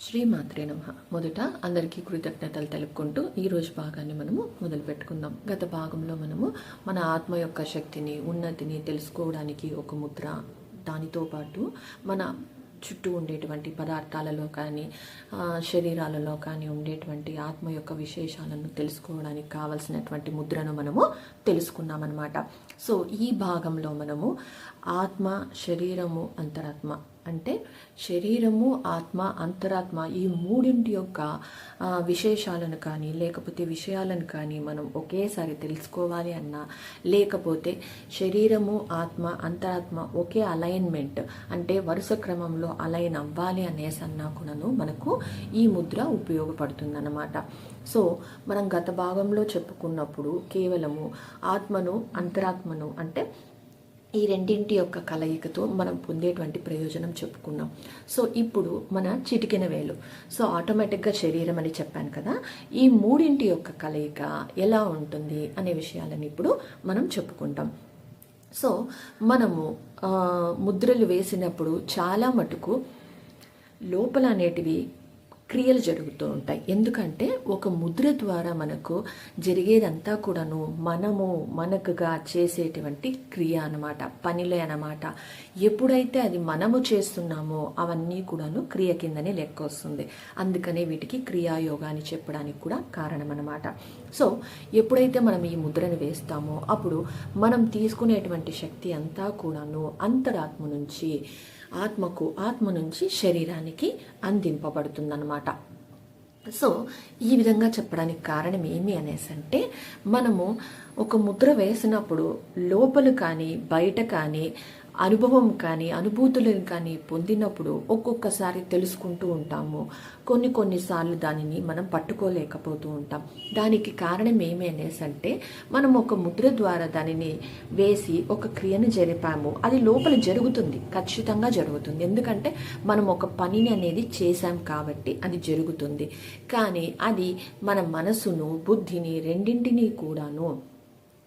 శ్రీ మాత్రే నమ. మొదట అందరికీ కృతజ్ఞతలు తెలుపుకుంటూ ఈరోజు భాగాన్ని మనము మొదలు పెట్టుకుందాం గత భాగంలో మనము మన ఆత్మ యొక్క శక్తిని ఉన్నతిని తెలుసుకోవడానికి ఒక ముద్ర దానితో పాటు మన చుట్టూ ఉండేటువంటి పదార్థాలలో కానీ శరీరాలలో కానీ ఉండేటువంటి ఆత్మ యొక్క విశేషాలను తెలుసుకోవడానికి కావలసినటువంటి ముద్రను మనము తెలుసుకున్నామన్నమాట. సో ఈ భాగంలో మనము ఆత్మ శరీరము అంతరాత్మ అంటే శరీరము ఆత్మ అంతరాత్మ ఈ మూడింటి యొక్క విశేషాలను కానీ లేకపోతే విషయాలను కానీ మనం ఒకేసారి తెలుసుకోవాలి అన్నా లేకపోతే శరీరము ఆత్మ అంతరాత్మ ఒకే అలైన్మెంట్ అంటే వరుస క్రమంలో అలైన్ అవ్వాలి అనేసి అన్నా కూడాను మనకు ఈ ముద్ర ఉపయోగపడుతుందన్నమాట. సో మనం గత భాగంలో చెప్పుకున్నప్పుడు కేవలము ఆత్మను అంతరాత్మను అంటే ఈ రెండింటి యొక్క కలయికతో మనం పొందేటువంటి ప్రయోజనం చెప్పుకున్నాం. సో ఇప్పుడు మన చిటికిన వేలు. సో ఆటోమేటిక్గా శరీరం అని చెప్పాను కదా ఈ మూడింటి యొక్క కలయిక ఎలా ఉంటుంది అనే విషయాలను ఇప్పుడు మనం చెప్పుకుంటాం. సో మనము ముద్రలు వేసినప్పుడు చాలా మటుకు లోపల అనేటివి క్రియలు జరుగుతూ ఉంటాయి. ఎందుకంటే ఒక ముద్ర ద్వారా మనకు జరిగేదంతా కూడాను మనము మనకుగా చేసేటువంటి క్రియ అన్నమాట పనిలే అనమాట ఎప్పుడైతే అది మనము చేస్తున్నామో అవన్నీ కూడాను క్రియ కిందనే లెక్క వస్తుంది. అందుకనే వీటికి క్రియాయోగా అని చెప్పడానికి కూడా కారణం అనమాట సో ఎప్పుడైతే మనం ఈ ముద్రను వేస్తామో అప్పుడు మనం తీసుకునేటువంటి శక్తి అంతా కూడాను అంతరాత్మ నుంచి ఆత్మకు ఆత్మ నుంచి శరీరానికి అందింపబడుతుందన్నమాట. సో ఈ విధంగా చెప్పడానికి కారణం ఏమి అనేసి అంటే మనము ఒక ముద్ర వేసినప్పుడు లోపల కానీ బయట కానీ అనుభవం కానీ అనుభూతులను కానీ పొందినప్పుడు ఒక్కొక్కసారి తెలుసుకుంటూ ఉంటాము. కొన్ని కొన్నిసార్లు దానిని మనం పట్టుకోలేకపోతూ ఉంటాం. దానికి కారణం ఏమి మనం ఒక ముద్ర ద్వారా దానిని వేసి ఒక క్రియను జరిపాము. అది లోపల జరుగుతుంది. ఖచ్చితంగా జరుగుతుంది. ఎందుకంటే మనం ఒక పనిని అనేది చేశాం కాబట్టి అది జరుగుతుంది. కానీ అది మన మనసును బుద్ధిని రెండింటినీ కూడాను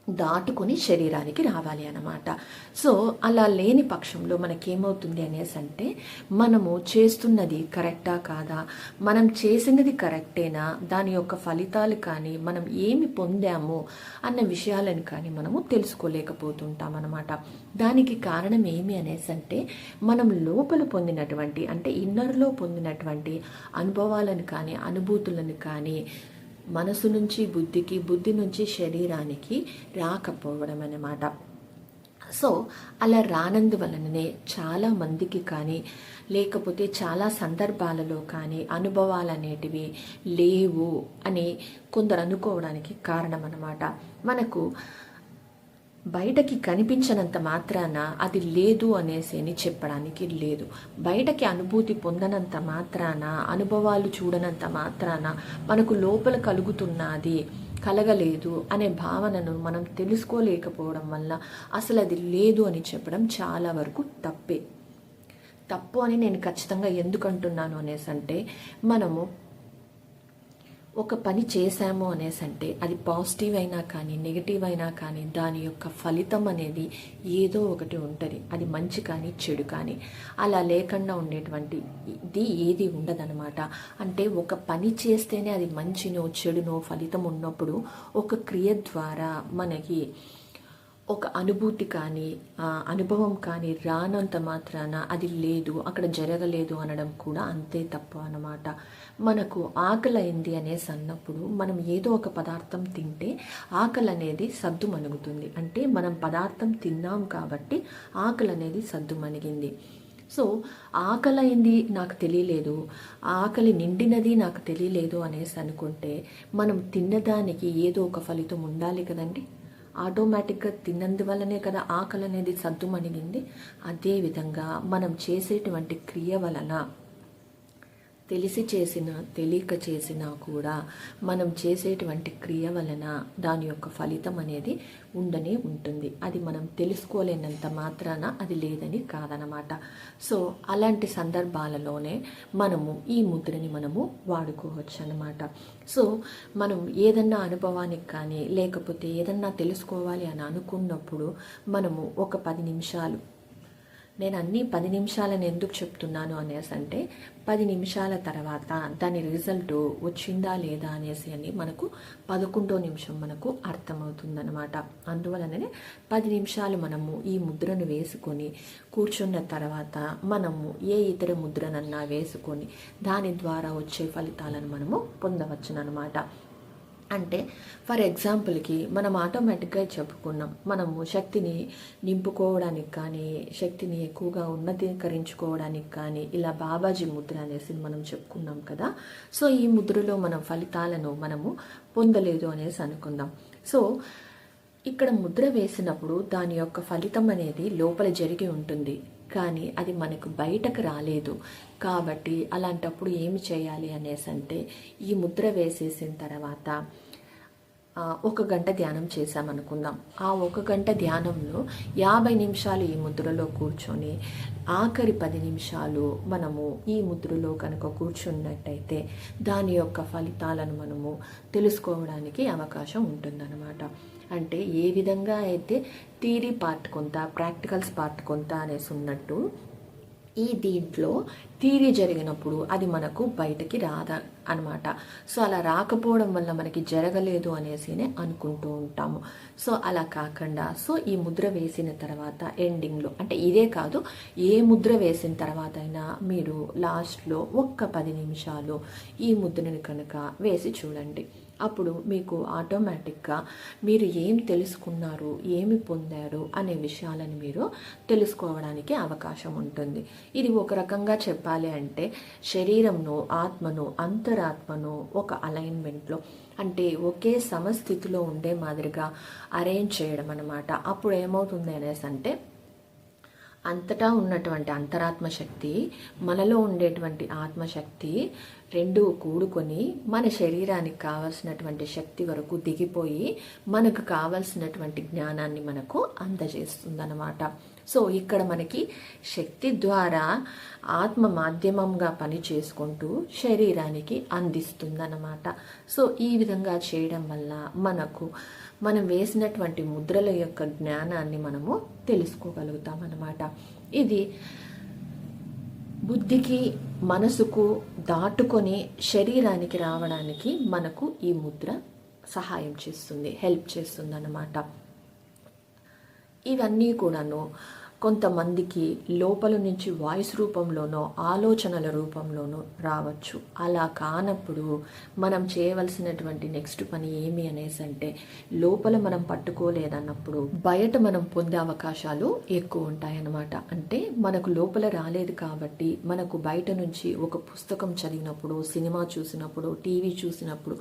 దాటుకొని శరీరానికి రావాలి అన్నమాట. సో అలా లేని పక్షంలో మనకేమవుతుంది అనేసి అంటే మనము చేస్తున్నది కరెక్టా కాదా? మనం చేసినది కరెక్టేనా? దాని యొక్క ఫలితాలు కానీ మనం ఏమి పొందాము? అన్న విషయాలను కానీ మనము తెలుసుకోలేకపోతుంటాం అన్నమాట. దానికి కారణం ఏమి అనేసి అంటే మనం లోపల పొందినటువంటి అంటే ఇన్నర్లో పొందినటువంటి అనుభవాలను కానీ అనుభూతులను కానీ మనసు నుంచి బుద్ధికి బుద్ధి నుంచి శరీరానికి రాకపోవడం అన్నమాట సో అలా రానందువలననే చాలా మందికి కానీ లేకపోతే చాలా సందర్భాలలో కానీ అనుభవాలు అనేటివి లేవు అని కొందరు అనుకోవడానికి కారణం అన్నమాట మనకు బయటకి కనిపించనంత మాత్రాన అది లేదు అనేసి అని చెప్పడానికి లేదు. బయటకి అనుభూతి పొందనంత మాత్రాన అనుభవాలు చూడనంత మాత్రాన మనకు లోపల కలుగుతున్నది కలగలేదు అనే భావనను మనం తెలుసుకోలేకపోవడం వల్ల అసలు అది లేదు అని చెప్పడం చాలా వరకు తప్పే. తప్పు అని నేను ఖచ్చితంగా ఎందుకు అంటున్నాను అనేసి అంటే మనము ఒక పని చేశాము అనేసి అంటే అది పాజిటివ్ అయినా కానీ నెగిటివ్ అయినా కానీ దాని యొక్క ఫలితం అనేది ఏదో ఒకటి ఉంటుంది. అది మంచి కానీ చెడు కానీ. అలా లేకుండా ఉండేటువంటి ఇది ఏది ఉండదనమాట అంటే ఒక పని చేస్తేనే అది మంచినో చెడునో ఫలితం ఉన్నప్పుడు ఒక క్రియ ద్వారా మనకి ఒక అనుభూతి కానీ అనుభవం కానీ రానంత మాత్రాన అది లేదు అక్కడ జరగలేదు అనడం కూడా అంతే తప్పు అన్నమాట. మనకు ఆకలైంది అనేసి అన్నప్పుడు మనం ఏదో ఒక పదార్థం తింటే ఆకలి అనేది సద్దు మణుగుతుంది. అంటే మనం పదార్థం తిన్నాం కాబట్టి ఆకలి అనేది సద్దు మణిగింది. సో ఆకలి నాకు తెలియలేదు ఆకలి నిండినది నాకు తెలియలేదు అనేసి అనుకుంటే మనం తిన్నదానికి ఏదో ఒక ఫలితం ఉండాలి కదండి. ఆటోమేటిక్గా తిన్నందువల్లనే కదా ఆకలి అనేది సద్దుమణిగింది. అదేవిధంగా మనం చేసేటువంటి క్రియ వలన తెలిసి చేసిన తెలియక చేసినా కూడా మనం చేసేటువంటి క్రియ వలన దాని యొక్క ఫలితం అనేది ఉండనే ఉంటుంది. అది మనం తెలుసుకోలేనంత మాత్రాన అది లేదని కాదనమాట సో అలాంటి సందర్భాలలోనే మనము ఈ ముద్రని మనము వాడుకోవచ్చు అనమాట సో మనం ఏదన్నా అనుభవానికి కానీ లేకపోతే ఏదన్నా తెలుసుకోవాలి అని అనుకున్నప్పుడు మనము ఒక పది నిమిషాలు నేను అన్ని పది నిమిషాలని ఎందుకు చెప్తున్నాను అనేసి అంటే పది నిమిషాల తర్వాత దాని రిజల్ట్ వచ్చిందా లేదా అనేసి అని మనకు పదకొండో నిమిషం మనకు అర్థమవుతుందనమాట అందువలననే పది నిమిషాలు మనము ఈ ముద్రను వేసుకొని కూర్చున్న తర్వాత మనము ఏ ఇతర ముద్రనన్నా వేసుకొని దాని ద్వారా వచ్చే ఫలితాలను మనము పొందవచ్చునమాట అంటే ఫర్ ఎగ్జాంపుల్కి మనం ఆటోమేటిక్గా చెప్పుకున్నాం మనము శక్తిని నింపుకోవడానికి కానీ శక్తిని ఎక్కువగా ఉన్నతీకరించుకోవడానికి కానీ ఇలా బాబాజీ ముద్ర అనేసి మనం చెప్పుకున్నాం కదా సో ఈ ముద్రలో మనం ఫలితాలను మనము పొందలేదు అనేసి అనుకుందాం. సో ఇక్కడ ముద్ర వేసినప్పుడు దాని యొక్క ఫలితం అనేది లోపల జరిగి ఉంటుంది కానీ అది మనకు బయటకు రాలేదు. కాబట్టి అలాంటప్పుడు ఏమి చేయాలి అనేసి అంటే ఈ ముద్ర వేసేసిన తర్వాత ఒక గంట ధ్యానం చేశామనుకుందాం. ఆ ఒక గంట ధ్యానంలో యాభై నిమిషాలు ఈ ముద్రలో కూర్చొని ఆఖరి పది నిమిషాలు మనము ఈ ముద్రలో కనుక కూర్చున్నట్టయితే దాని యొక్క ఫలితాలను మనము తెలుసుకోవడానికి అవకాశం ఉంటుందన్నమాట. అంటే ఏ విధంగా అయితే థీరీ పార్ట్ కొంత ప్రాక్టికల్స్ పార్ట్ కొంత అనేసి ఉన్నట్టు ఈ దీంట్లో థీరీ జరిగినప్పుడు అది మనకు బయటకి రాదా అనమాట సో అలా రాకపోవడం వల్ల మనకి జరగలేదు అనేసినే అనుకుంటూ ఉంటాము. సో అలా కాకుండా సో ఈ ముద్ర వేసిన తర్వాత ఎండింగ్లో అంటే ఇదే కాదు ఏ ముద్ర వేసిన తర్వాత అయినా మీరు లాస్ట్లో ఒక్క పది నిమిషాలు ఈ ముద్రని కనుక వేసి చూడండి. అప్పుడు మీకు ఆటోమేటిక్గా మీరు ఏం తెలుసుకున్నారు ఏమి పొందారు అనే విషయాలను మీరు తెలుసుకోవడానికి అవకాశం ఉంటుంది. ఇది ఒక రకంగా చెప్పాలి అంటే శరీరంను ఆత్మను అంతరాత్మను ఒక అలైన్మెంట్లో అంటే ఒకే సమస్థితిలో ఉండే మాదిరిగా అరేంజ్ చేయడం అనమాట అప్పుడు ఏమవుతుంది అనేసి అంటే అంతటా ఉన్నటువంటి అంతరాత్మ శక్తి మనలో ఉండేటువంటి ఆత్మశక్తి రెండు కూడుకొని మన శరీరానికి కావలసినటువంటి శక్తి వరకు దిగిపోయి మనకు కావలసినటువంటి జ్ఞానాన్ని మనకు అందజేస్తుందన్నమాట. సో ఇక్కడ మనకి శక్తి ద్వారా ఆత్మ మాధ్యమంగా పని చేసుకుంటూ శరీరానికి అందిస్తుందన్నమాట. సో ఈ విధంగా చేయడం వల్ల మనకు మనం వేసినటువంటి ముద్రల యొక్క జ్ఞానాన్ని మనము తెలుసుకోగలుగుతాం అన్నమాట ఇది బుద్ధికి మనసుకు దాటుకొని శరీరానికి రావడానికి మనకు ఈ ముద్ర సహాయం చేస్తుంది హెల్ప్ చేస్తుంది అన్నమాట ఇవన్నీ కూడాను కొంతమందికి లోపల నుంచి వాయిస్ రూపంలోనో ఆలోచనల రూపంలోనో రావచ్చు. అలా కానప్పుడు మనం చేయవలసినటువంటి నెక్స్ట్ పని ఏమి అనేసి అంటే లోపల మనం పట్టుకోలేదన్నప్పుడు బయట మనం పొందే అవకాశాలు ఎక్కువ ఉంటాయన్నమాట. అంటే మనకు లోపల రాలేదు కాబట్టి మనకు బయట నుంచి ఒక పుస్తకం చదివినప్పుడు సినిమా చూసినప్పుడు టీవీ చూసినప్పుడు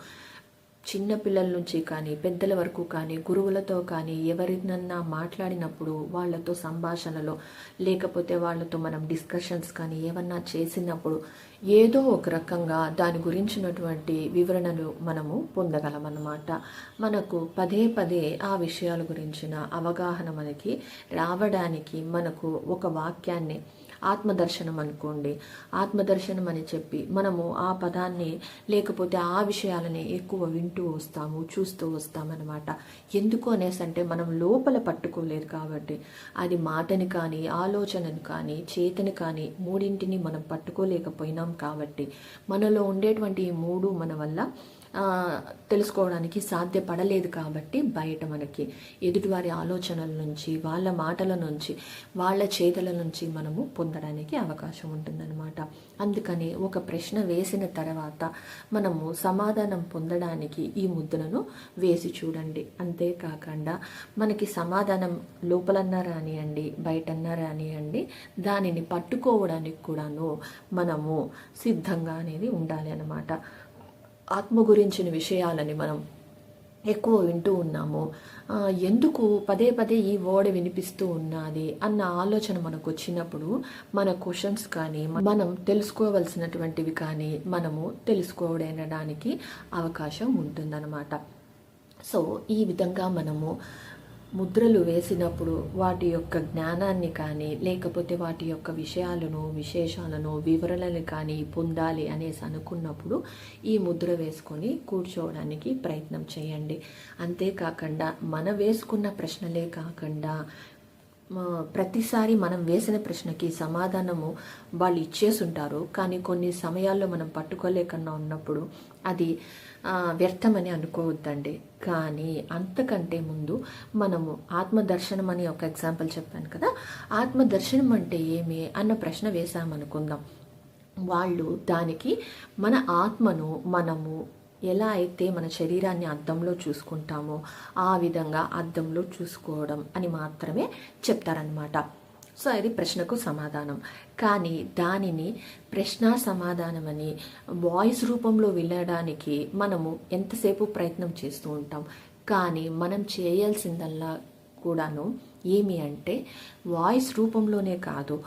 చిన్న పిల్లల నుంచి కానీ పెద్దల వరకు కానీ గురువులతో కానీ ఎవరినన్నా మాట్లాడినప్పుడు వాళ్ళతో సంభాషణలో లేకపోతే వాళ్ళతో మనం డిస్కషన్స్ కానీ ఏమన్నా చేసినప్పుడు ఏదో ఒక రకంగా దాని గురించినటువంటి వివరణలు మనము పొందగలమన్నమాట. మనకు పదే పదే ఆ విషయాల గురించిన అవగాహన మనకి రావడానికి మనకు ఒక వాక్యాన్ని ఆత్మదర్శనం అనుకోండి. ఆత్మదర్శనం అని చెప్పి మనము ఆ పదాన్ని లేకపోతే ఆ విషయాలని ఎక్కువ వింటూ వస్తాము చూస్తూ వస్తామన్నమాట. ఎందుకు అనేసి అంటే మనం లోపల పట్టుకోలేదు కాబట్టి. అది మాటని కానీ ఆలోచనను కానీ చేతని కానీ మూడింటిని మనం పట్టుకోలేకపోయినాం కాబట్టి. మనలో ఉండేటువంటి ఈ మూడు మన వల్ల తెలుసుకోవడానికి సాధ్యపడలేదు కాబట్టి బయట మనకి ఎదుటివారి ఆలోచనల నుంచి వాళ్ళ మాటల నుంచి వాళ్ళ చేతల నుంచి మనము పొందడానికి అవకాశం ఉంటుందన్నమాట. అందుకని ఒక ప్రశ్న వేసిన తర్వాత మనము సమాధానం పొందడానికి ఈ ముద్రను వేసి చూడండి. అంతేకాకుండా మనకి సమాధానం లోపలన్నా రానియండి బయటన్నా రానియండి దానిని పట్టుకోవడానికి కూడాను మనము సిద్ధంగా అనేది ఉండాలి అన్నమాట. ఆత్మ గురించిన విషయాలని మనం ఎక్కువ వింటూ ఉన్నాము. ఎందుకు పదే పదే ఈ వర్డ్ వినిపిస్తూ ఉన్నది అన్న ఆలోచన మనకు వచ్చినప్పుడు మన క్వశ్చన్స్ కానీ మనం తెలుసుకోవలసినటువంటివి కానీ మనము తెలుసుకోవడానికి అవకాశం ఉంటుందన్నమాట. సో ఈ విధంగా మనము ముద్రలు వేసినప్పుడు వాటి యొక్క జ్ఞానాన్ని కానీ లేకపోతే వాటి యొక్క విషయాలను విశేషాలను వివరణలు కానీ పొందాలి అనేసి అనుకున్నప్పుడు ఈ ముద్ర వేసుకొని కూర్చోవడానికి ప్రయత్నం చేయండి. అంతేకాకుండా మన వేసుకున్న ప్రశ్నలే కాకుండా ప్రతిసారి మనం వేసిన ప్రశ్నకి సమాధానము వాళ్ళు ఇచ్చేసుంటారు. కానీ కొన్ని సమయాల్లో మనం పట్టుకోలేకుండా ఉన్నప్పుడు అది వ్యర్థమని అనుకోవద్దండి. కానీ అంతకంటే ముందు మనము ఆత్మదర్శనం అని ఒక ఎగ్జాంపుల్ చెప్పాను కదా ఆత్మదర్శనం అంటే ఏమి అన్న ప్రశ్న వేసామనుకుందాం వాళ్ళు దానికి మన ఆత్మను మనము ఎలా అయితే మన శరీరాన్ని అద్దంలో చూసుకుంటామో ఆ విధంగా అద్దంలో చూసుకోవడం అని మాత్రమే చెప్తారనమాట సో అది ప్రశ్నకు సమాధానం. కానీ దానిని ప్రశ్న సమాధానం అని వాయిస్ రూపంలో వినడానికి మనము ఎంతసేపు ప్రయత్నం చేస్తూ ఉంటాం. కానీ మనం చేయాల్సిందల్లా కూడాను ఏమి అంటే వాయిస్ రూపంలోనే కాదు.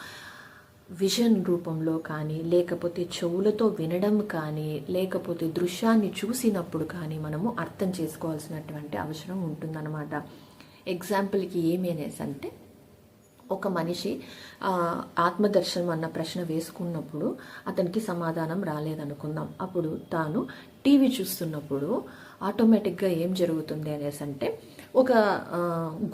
విజన్ రూపంలో కానీ లేకపోతే చెవులతో వినడం కానీ లేకపోతే దృశ్యాన్ని చూసినప్పుడు కానీ మనము అర్థం చేసుకోవాల్సినటువంటి అవసరం ఉంటుందన్నమాట. ఎగ్జాంపుల్కి ఏమేనేసి అనేసి అంటే ఒక మనిషి ఆత్మదర్శనం అన్న ప్రశ్న వేసుకున్నప్పుడు అతనికి సమాధానం రాలేదనుకుందాం. అప్పుడు తాను టీవీ చూస్తున్నప్పుడు ఆటోమేటిక్గా ఏం జరుగుతుంది అనేసి అంటే ఒక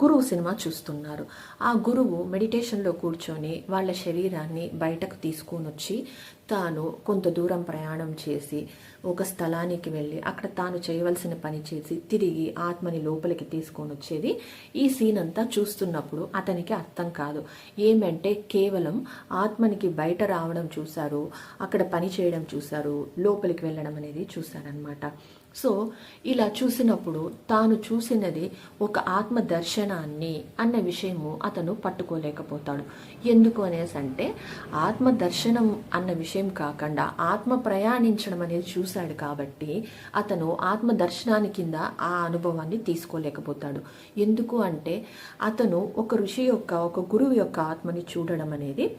గురువు సినిమా చూస్తున్నారు. ఆ గురువు మెడిటేషన్లో కూర్చొని వాళ్ళ శరీరాన్ని బయటకు తీసుకొని వచ్చి తాను కొంత దూరం ప్రయాణం చేసి ఒక స్థలానికి వెళ్ళి అక్కడ తాను చేయవలసిన పని చేసి తిరిగి ఆత్మని లోపలికి తీసుకొని వచ్చేది ఈ సీన్ అంతా చూస్తున్నప్పుడు అతనికి అర్థం కాదు. ఏమంటే కేవలం ఆత్మనికి బయట రావడం చూశారు అక్కడ పని చేయడం చూశారు లోపలికి వెళ్ళడం అనేది చూశారనమాట సో ఇలా చూసినప్పుడు తాను చూసినది ఒక ఆత్మ దర్శనాన్ని అన్న విషయము అతను పట్టుకోలేకపోతాడు. ఎందుకు అనేసి అంటే ఆత్మ దర్శనం అన్న విషయం కాకుండా ఆత్మ ప్రయాణించడం అనేది చూశాడు కాబట్టి అతను ఆత్మ దర్శనాన్ని కింద ఆ అనుభవాన్ని తీసుకోలేకపోతాడు. ఎందుకు అంటే అతను ఒక ఋషి యొక్క ఒక గురువు యొక్క ఆత్మని చూడడం అనేది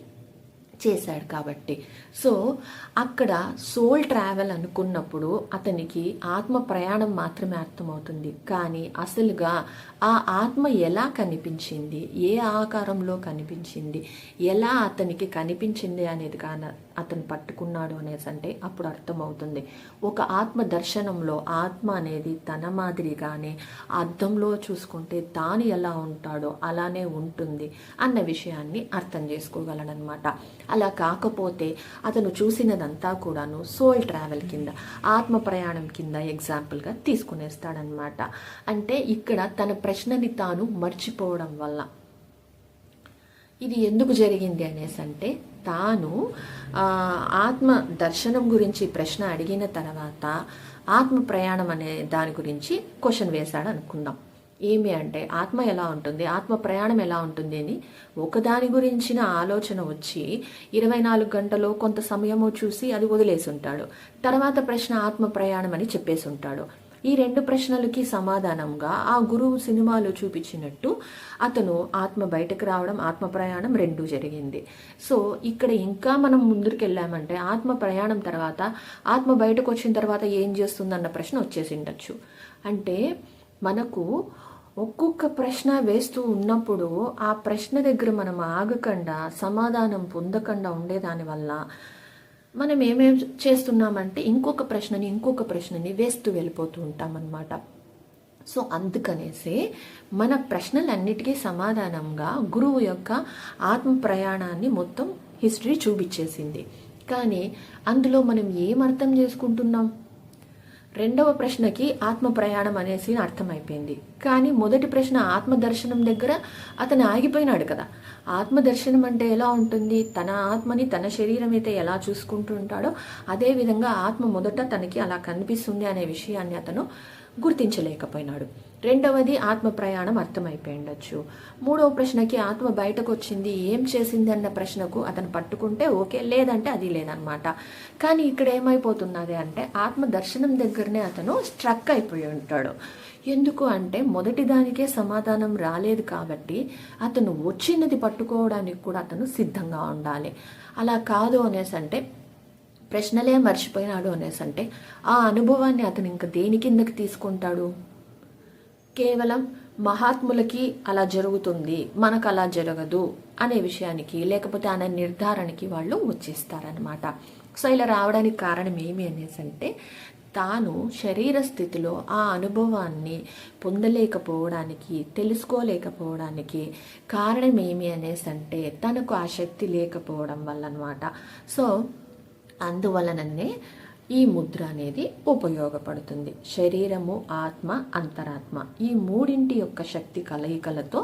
చేశాడు కాబట్టి. సో అక్కడ సోల్ ట్రావెల్ అనుకున్నప్పుడు అతనికి ఆత్మ ప్రయాణం మాత్రమే అర్థమవుతుంది. కానీ అసలుగా ఆ ఆత్మ ఎలా కనిపించింది? ఏ ఆకారంలో కనిపించింది? ఎలా అతనికి కనిపించింది అనేది కాన అతను పట్టుకున్నాడు అనేసి అంటే అప్పుడు అర్థమవుతుంది. ఒక ఆత్మ దర్శనంలో ఆత్మ అనేది తన మాదిరిగానే అర్థంలో చూసుకుంటే తాను ఎలా ఉంటాడో అలానే ఉంటుంది అన్న విషయాన్ని అర్థం చేసుకోగలడనమాట అలా కాకపోతే అతను చూసినదంతా కూడాను సోల్ ట్రావెల్ కింద ఆత్మ ప్రయాణం కింద ఎగ్జాంపుల్గా తీసుకునేస్తాడనమాట అంటే ఇక్కడ తన ప్రశ్నని తాను మర్చిపోవడం వల్ల. ఇది ఎందుకు జరిగింది అనేసి అంటే తాను ఆత్మ దర్శనం గురించి ప్రశ్న అడిగిన తర్వాత ఆత్మ ప్రయాణం అనే దాని గురించి క్వశ్చన్ వేశాడు అనుకుందాం. ఏమి అంటే ఆత్మ ఎలా ఉంటుంది ఆత్మ ప్రయాణం ఎలా ఉంటుంది అని ఒకదాని గురించిన ఆలోచన వచ్చి ఇరవై నాలుగు గంటలో కొంత సమయము చూసి అది వదిలేసి ఉంటాడు. తర్వాత ప్రశ్న ఆత్మ ప్రయాణం అని చెప్పేసి ఉంటాడు. ఈ రెండు ప్రశ్నలకి సమాధానంగా ఆ గురువు సినిమాలో చూపించినట్టు అతను ఆత్మ బయటకు రావడం ఆత్మ ప్రయాణం రెండు జరిగింది. సో ఇక్కడ ఇంకా మనం ముందుకు వెళ్ళామంటే ఆత్మ ప్రయాణం తర్వాత ఆత్మ బయటకు వచ్చిన తర్వాత ఏం చేస్తుందన్న ప్రశ్న వచ్చేసి ఉండొచ్చు అంటే మనకు ఒక్కొక్క ప్రశ్న వేస్తూ ఉన్నప్పుడు ఆ ప్రశ్న దగ్గర మనం ఆగకుండా సమాధానం పొందకుండా ఉండేదాని వల్ల మనం ఏమేం చేస్తున్నామంటే ఇంకొక ప్రశ్నని ఇంకొక ప్రశ్నని వేస్తూ వెళ్ళిపోతూ ఉంటామన్నమాట. సో అందుకనేసి మన ప్రశ్నలన్నిటికీ సమాధానంగా గురువు యొక్క ఆత్మ ప్రయాణాన్ని మొత్తం హిస్టరీ చూపించేసింది. కానీ అందులో మనం ఏం అర్థం చేసుకుంటున్నాం? రెండవ ప్రశ్నకి ఆత్మ ప్రయాణం అనేసి అర్థమైపోయింది. కానీ మొదటి ప్రశ్న ఆత్మ దర్శనం దగ్గర అతను ఆగిపోయినాడు కదా. ఆత్మ దర్శనం అంటే ఎలా ఉంటుంది? తన ఆత్మని తన శరీరం అయితే ఎలా చూసుకుంటూ ఉంటాడో అదే విధంగా ఆత్మ మొదట తనకి అలా కనిపిస్తుంది అనే విషయాన్ని అతను గుర్తించలేకపోయినాడు. రెండవది ఆత్మ ప్రయాణం అర్థమైపోయి ఉండొచ్చు మూడవ ప్రశ్నకి ఆత్మ బయటకు వచ్చింది ఏం చేసింది అన్న ప్రశ్నకు అతను పట్టుకుంటే ఓకే లేదంటే అది లేదనమాట కానీ ఇక్కడ ఏమైపోతున్నది అంటే ఆత్మ దర్శనం దగ్గరనే అతను స్ట్రక్ అయిపోయి ఉంటాడు. ఎందుకు అంటే మొదటి దానికే సమాధానం రాలేదు కాబట్టి అతను వచ్చినది పట్టుకోవడానికి కూడా అతను సిద్ధంగా ఉండాలి. అలా కాదు అనేసి అంటే ప్రశ్నలే మర్చిపోయినాడు అనేసి అంటే ఆ అనుభవాన్ని అతను ఇంకా దేని కిందకి తీసుకుంటాడు? కేవలం మహాత్ములకి అలా జరుగుతుంది మనకు అలా జరగదు అనే విషయానికి లేకపోతే అనే నిర్ధారణకి వాళ్ళు వచ్చేస్తారనమాట సో ఇలా రావడానికి కారణం ఏమి అనేసి అంటే తాను శరీర స్థితిలో ఆ అనుభవాన్ని పొందలేకపోవడానికి తెలుసుకోలేకపోవడానికి కారణం ఏమి అనేసి అంటే తనకు ఆ శక్తి లేకపోవడం వల్ల అనమాట సో అందువలననే ఈ ముద్ర అనేది ఉపయోగపడుతుంది. శరీరము ఆత్మ అంతరాత్మ ఈ మూడింటి యొక్క శక్తి కలయికలతో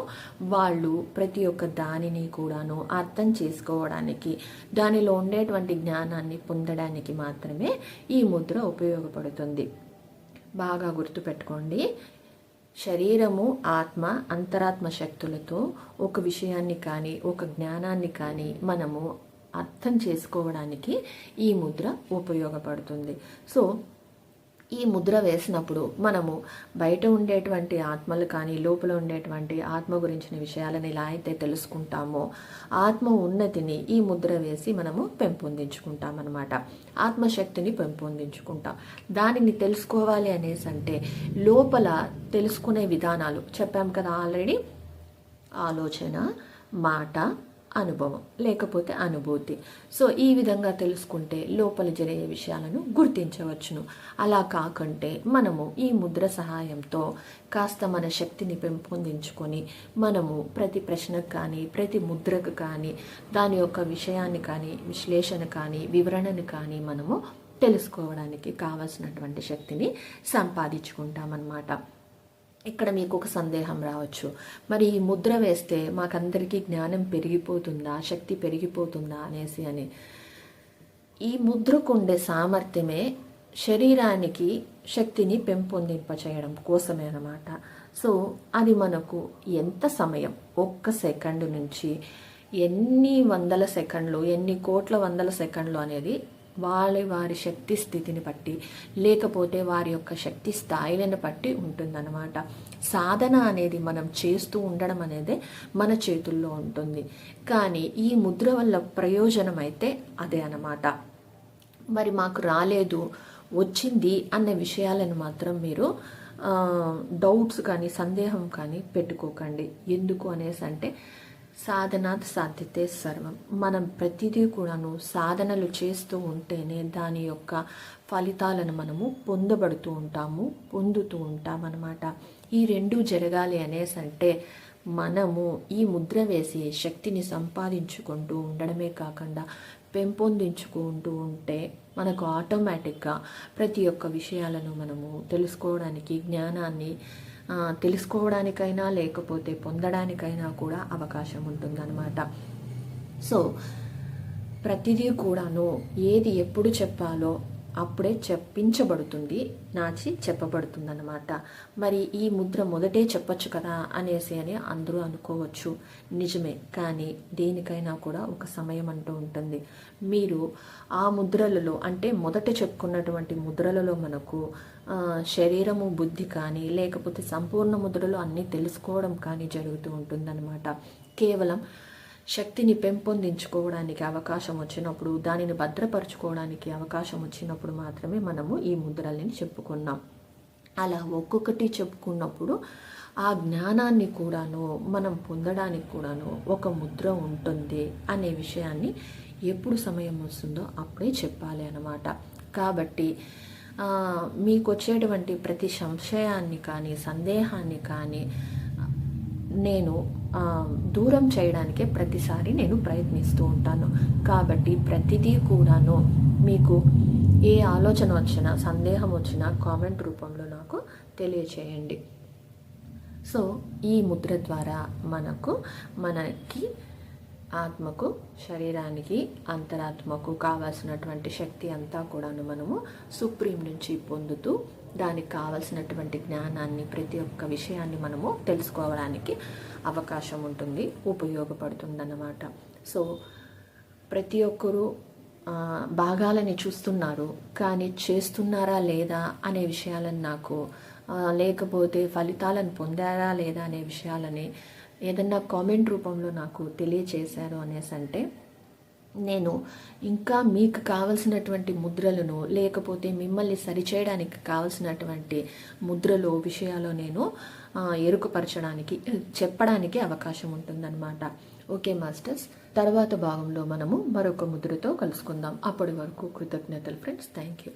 వాళ్ళు ప్రతి ఒక్క దానిని కూడాను అర్థం చేసుకోవడానికి దానిలో ఉండేటువంటి జ్ఞానాన్ని పొందడానికి మాత్రమే ఈ ముద్ర ఉపయోగపడుతుంది. బాగా గుర్తుపెట్టుకోండి. శరీరము ఆత్మ అంతరాత్మ శక్తులతో ఒక విషయాన్ని కానీ ఒక జ్ఞానాన్ని కానీ మనము అర్థం చేసుకోవడానికి ఈ ముద్ర ఉపయోగపడుతుంది. సో ఈ ముద్ర వేసినప్పుడు మనము బయట ఉండేటువంటి ఆత్మలు కానీ లోపల ఉండేటువంటి ఆత్మ గురించిన విషయాలను ఎలా అయితే తెలుసుకుంటామో ఆత్మ ఉన్నతిని ఈ ముద్ర వేసి మనము పెంపొందించుకుంటాం అనమాట ఆత్మశక్తిని పెంపొందించుకుంటాం. దానిని తెలుసుకోవాలి అనేసి అంటే లోపల తెలుసుకునే విధానాలు చెప్పాం కదా ఆల్రెడీ? ఆలోచన మాట అనుభవం లేకపోతే అనుభూతి. సో ఈ విధంగా తెలుసుకుంటే లోపల జరిగే విషయాలను గుర్తించవచ్చును. అలా కాకుంటే మనము ఈ ముద్ర సహాయంతో కాస్త మన శక్తిని పెంపొందించుకొని మనము ప్రతి ప్రశ్నకు కానీ ప్రతి ముద్రకు కానీ దాని యొక్క విషయాన్ని కానీ విశ్లేషణ కానీ వివరణను కానీ మనము తెలుసుకోవడానికి కావలసినటువంటి శక్తిని సంపాదించుకుంటామన్నమాట. ఇక్కడ మీకు ఒక సందేహం రావచ్చు. మరి ఈ ముద్ర వేస్తే మాకందరికీ జ్ఞానం పెరిగిపోతుందా? శక్తి పెరిగిపోతుందా అనేసి అని. ఈ ముద్రకు ఉండే సామర్థ్యమే శరీరానికి శక్తిని పెంపొందింపచేయడం కోసమే అనమాట సో అది మనకు ఎంత సమయం? ఒక్క సెకండ్ నుంచి ఎన్ని వందల సెకండ్లు ఎన్ని కోట్ల వందల సెకండ్లు అనేది వాళ్ళ వారి శక్తి స్థితిని బట్టి లేకపోతే వారి యొక్క శక్తి స్థాయిలను బట్టి ఉంటుందన్నమాట. సాధన అనేది మనం చేస్తూ ఉండడం అనేది మన చేతుల్లో ఉంటుంది. కానీ ఈ ముద్ర వల్ల ప్రయోజనం అయితే అదే అన్నమాట. మరి మాకు రాలేదు వచ్చింది అన్న విషయాలను మాత్రం మీరు డౌట్స్ కానీ సందేహం కానీ పెట్టుకోకండి. ఎందుకు అనేసి అంటే సాధనాత్ సాధ్యతే సర్వం. మనం ప్రతిదీ కూడాను సాధనలు చేస్తూ ఉంటేనే దాని యొక్క ఫలితాలను మనము పొందబడుతూ ఉంటాము పొందుతూ ఉంటాం అన్నమాట ఈ రెండు జరగాలి అనేసి అంటే మనము ఈ ముద్ర వేసి శక్తిని సంపాదించుకుంటూ ఉండడమే కాకుండా పెంపొందించుకుంటూ ఉంటే మనకు ఆటోమేటిక్గా ప్రతి ఒక్క విషయాలను మనము తెలుసుకోవడానికి జ్ఞానాన్ని తెలుసుకోవడానికైనా లేకపోతే పొందడానికైనా కూడా అవకాశం ఉంటుందన్నమాట. సో ప్రతిదీ కూడాను ఏది ఎప్పుడు చెప్పాలో అప్పుడే చెప్పించబడుతుంది నాచి చెప్పబడుతుంది అనమాట మరి ఈ ముద్ర మొదటే చెప్పొచ్చు కదా అనేసి అని అందరూ అనుకోవచ్చు. నిజమే కానీ దేనికైనా కూడా ఒక సమయం అంటూ ఉంటుంది. మీరు ఆ ముద్రలలో అంటే మొదట చెప్పుకున్నటువంటి ముద్రలలో మనకు శరీరము బుద్ధి కానీ లేకపోతే సంపూర్ణ ముద్రలో అన్నీ తెలుసుకోవడం కానీ జరుగుతూ ఉంటుందన్నమాట. కేవలం శక్తిని పెంపొందించుకోవడానికి అవకాశం వచ్చినప్పుడు దానిని భద్రపరచుకోవడానికి అవకాశం వచ్చినప్పుడు మాత్రమే మనము ఈ ముద్రల్ని చెప్పుకున్నాం. అలా ఒక్కొక్కటి చెప్పుకున్నప్పుడు ఆ జ్ఞానాన్ని కూడాను మనం పొందడానికి కూడాను ఒక ముద్ర ఉంటుంది అనే విషయాన్ని ఎప్పుడు సమయం వస్తుందో అప్పుడే చెప్పాలి అన్నమాట. కాబట్టి మీకు వచ్చేటువంటి ప్రతి సంశయాన్ని కానీ సందేహాన్ని కానీ నేను దూరం చేయడానికే ప్రతిసారి నేను ప్రయత్నిస్తూ ఉంటాను. కాబట్టి ప్రతిదీ కూడాను మీకు ఏ ఆలోచన వచ్చినా సందేహం వచ్చినా కామెంట్ రూపంలో నాకు తెలియచేయండి. సో ఈ ముద్ర ద్వారా మనకు మనకి ఆత్మకు శరీరానికి అంతరాత్మకు కావాల్సినటువంటి శక్తి అంతా కూడాను మనము సుప్రీం నుంచి పొందుతూ దానికి కావలసినటువంటి జ్ఞానాన్ని ప్రతి ఒక్క విషయాన్ని మనము తెలుసుకోవడానికి అవకాశం ఉంటుంది ఉపయోగపడుతుందన్నమాట. సో ప్రతి ఒక్కరూ భాగాలని చూస్తున్నారు కానీ చేస్తున్నారా లేదా అనే విషయాలను నాకు లేకపోతే ఫలితాలను పొందారా లేదా అనే విషయాలని ఏదన్నా కామెంట్ రూపంలో నాకు తెలియచేశారు అనేసి అంటే నేను ఇంకా మీకు కావలసినటువంటి ముద్రలను లేకపోతే మిమ్మల్ని సరిచేయడానికి కావలసినటువంటి ముద్రలు విషయాలు నేను ఎరుకుపరచడానికి చెప్పడానికి అవకాశం ఉంటుందన్నమాట. Okay masters? తర్వాత భాగంలో మనము మరొక ముద్రతో కలుసుకుందాం. అప్పటి వరకు కృతజ్ఞతలు ఫ్రెండ్స్. Thank you